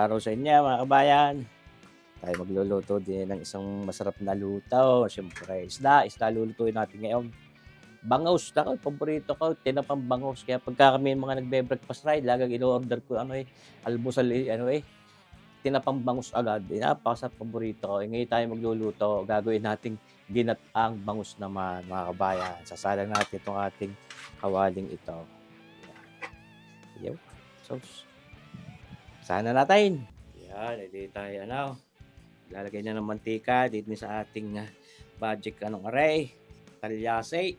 Araw sa inyo mga kabayan. Tayo magluluto din ng isang masarap na luto. Siyempre, isda. Isda lulutuin natin ngayon. Bangaws. Ako, paborito ko. Tinapang bangaws. Kaya pagka kami mga nagbe-breakfast ride, lagang ino-order ko ano eh, almusal eh, ano eh, tinapang bangus agad. Eh, napakasarap paborito ko. Eh, ngayon tayo magluluto. Gagawin nating ginataang bangus naman mga kabayan. Sasalang natin itong ating kawaling ito. Yan. Sauce. Sana natin. Yan, hindi tayo ano. Lalagay na ng mantika dito sa ating uh, budget anong array. Talyase.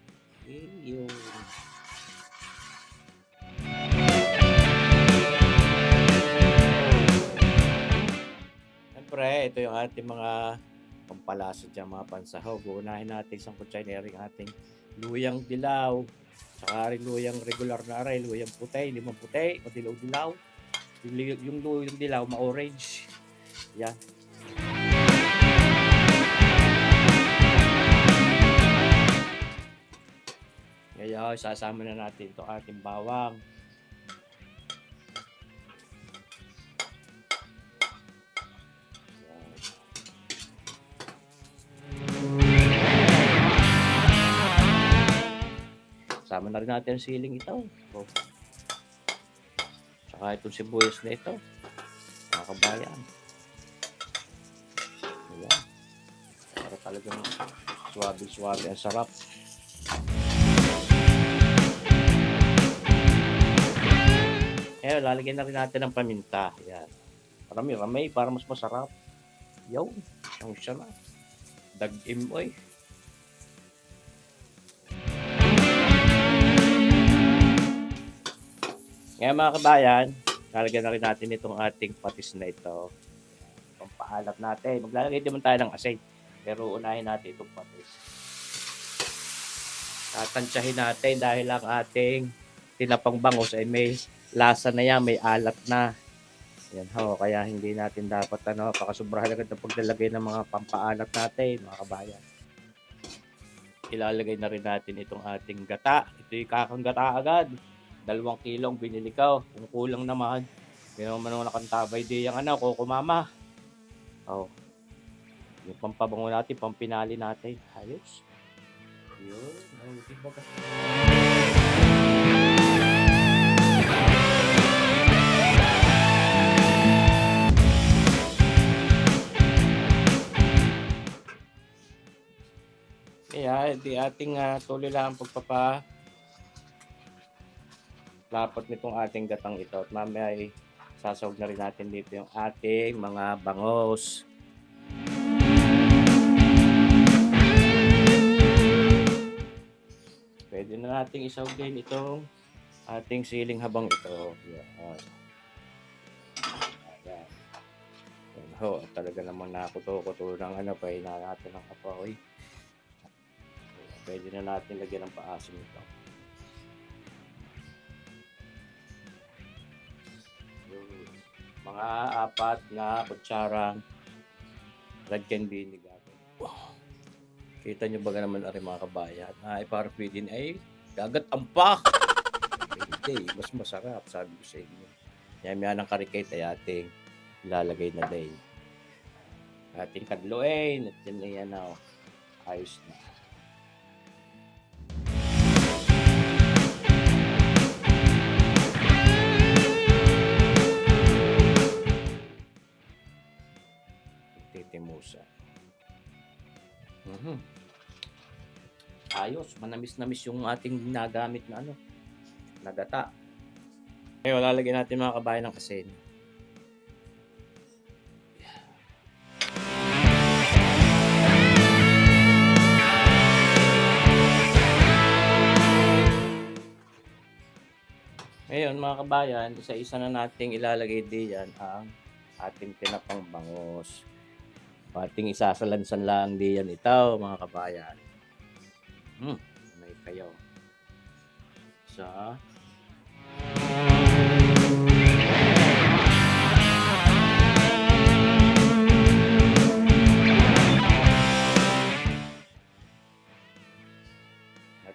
Yun. Siyempre, ito yung ating mga pampalasa dyan, mga pansahog. Uunahin natin isang kutsaynery ang ating luyang dilaw. Saka rin luyang regular na aray, luyang puti, limang puti, o dilaw-dilaw. Yung, yung luyang dilaw, ma-orange. Yan. Ngayon, sasama na natin itong ating bawang. Sama na rin natin ang siling ito. Oh. Tsaka itong sibuyas na ito. Mga kabayan. Ayan. Para talagang swabe-swabe. Ang sarap. Eh, lalagyan na rin natin ng paminta. Ayan. Rami-rami para mas masarap. Yaw. Ang siya na. Ngayon mga kabayan, lalagyan na rin natin itong ating patis na ito. Pampaalat natin. Maglalagay din tayo ng asin. Pero unahin natin itong patis. Tatansyahin natin dahil ang ating tinapang bangus ay may lasa na yan, may alat na. Yan ho, kaya hindi natin dapat ano, pakasubrahan agad ng paglalagay ng mga pampaalat natin, mga kabayan. Ilalagay na rin natin itong ating gata. Ito yung kakang gata agad dalawang kilo ang binili ko. Kung kulang naman, ginawa man ako nakantabay di yung ano, kuko mama. Oh. Yung pampabango natin, pampinali natin. Ayos. Yun. Ay, di ba ka- Kaya, di ating ah, tuloy lang ang pagpapa lapot nitong ating gatang ito at mamaya ay sasawag na rin natin dito yung ating mga bangos. Pwede na nating isawag din itong ating siling habang ito. Yan. Ayan. Yan ho, talaga namang nakuto-kuto ng ano pa, na natin ng kapoy. Pwede na natin lagyan ng paasim ito. Mga apat na kutsarang red can vinegar. Kita nyo ba naman ari mga kabayan? Ay, para pwede ay dagat ampak. Hindi, mas masarap, sabi ko sa inyo. Yan yan ang karikate ay ating ilalagay na din. Ating kadloin at yan na yan na. oh. Ayos na. Titimusa. Mhm. Ayos, manamis-namis yung ating ginagamit na ano, nagata. Ngayon, lalagyan natin mga kabayan ng asin. Ngayon mga kabayan, isa-isa na nating ilalagay diyan ang ating tinapang bangos. Pating isasalansan lang diyan ito, mga kabayan. Hmm, may kayo. Sa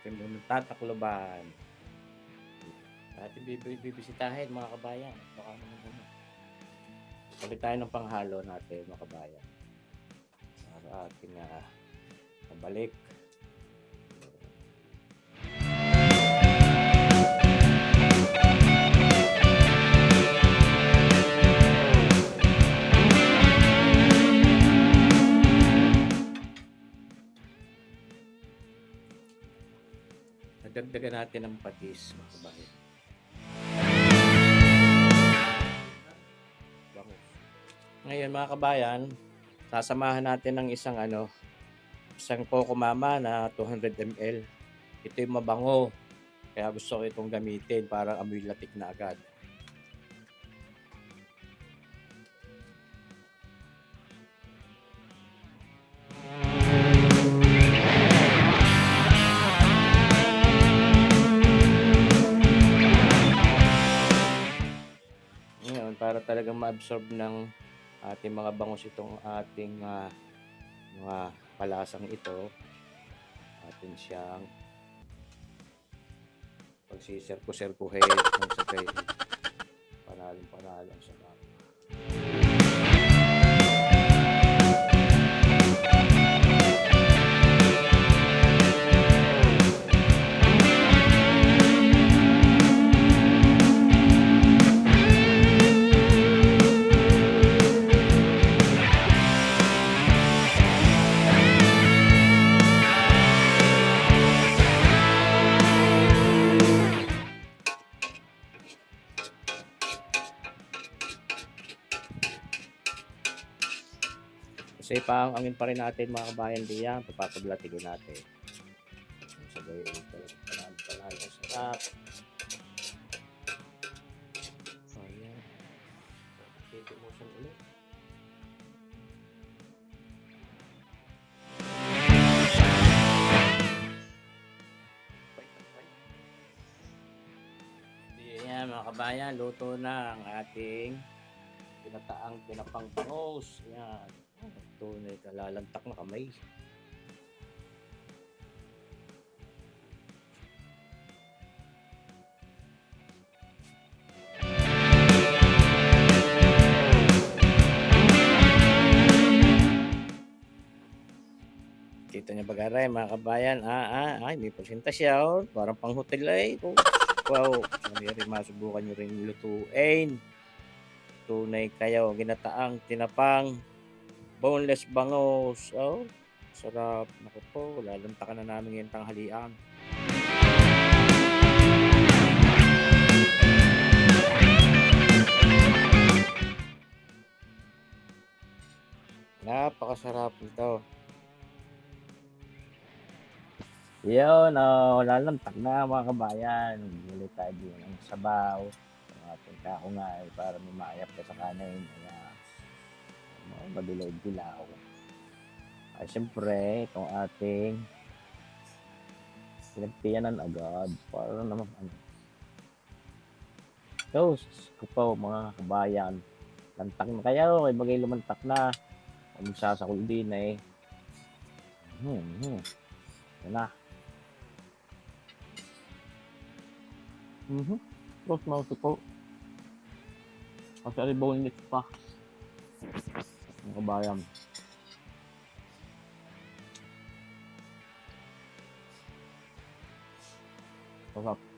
natin muna tatakloban. Ating bibisitahin mga kabayan. Baka naman ano. Palit tayo ng panghalo natin, mga kabayan. Para ating uh, mabalik. Nadagdagan natin ng patis, mga kabayan. Ngayon mga kabayan, sasamahan natin ng isang ano, isang Coco Mama na 200 ml. Ito yung mabango. Kaya gusto ko itong gamitin para amoy latik na agad. Ngayon, para talagang ma-absorb ng ating mga bangus itong ating ah, mga palasang ito, atin siyang pagsisirko-sirkuhin ng sabay. Panalong panalo ang Kasi paangin pa rin natin mga kabayan diyan, papapaglatigin natin. Sabay talagang panalo panalo ang sarap. Ayan. Dito mo siyang mga kabayan, luto na ang ating pinataang pinapang bangus. Ayan. Ito na kalalantak na kamay. Kita niya bagaray mga kabayan. Ah, ah, ay, may pasinta siya. Oh. Parang pang hotel ay. Oh. Wow. Rin, masubukan nyo rin lutuin. Tunay kayo, ginataang, tinapang, boneless bangos. Oh, sarap. Naku po, lalantakan na namin ngayong tanghalian. Napakasarap nito. Yun, oh, lalantak na mga kabayan. Bili tayo ng sabaw. Ang ating kakungay para lumayap ka sa kanin. Kaya, mga madilaw-dilaw. Ay, siyempre, itong ating pinagtiyanan agad. Para naman, ano. So, ko po, mga kabayan. Lantak na kayo. May bagay lumantak na. Kung magsasakol din eh. Hmm, hmm. Yan na. Mhm. Close mouth po. Kasi ay boneless pa. Mga kabayan. Sarap.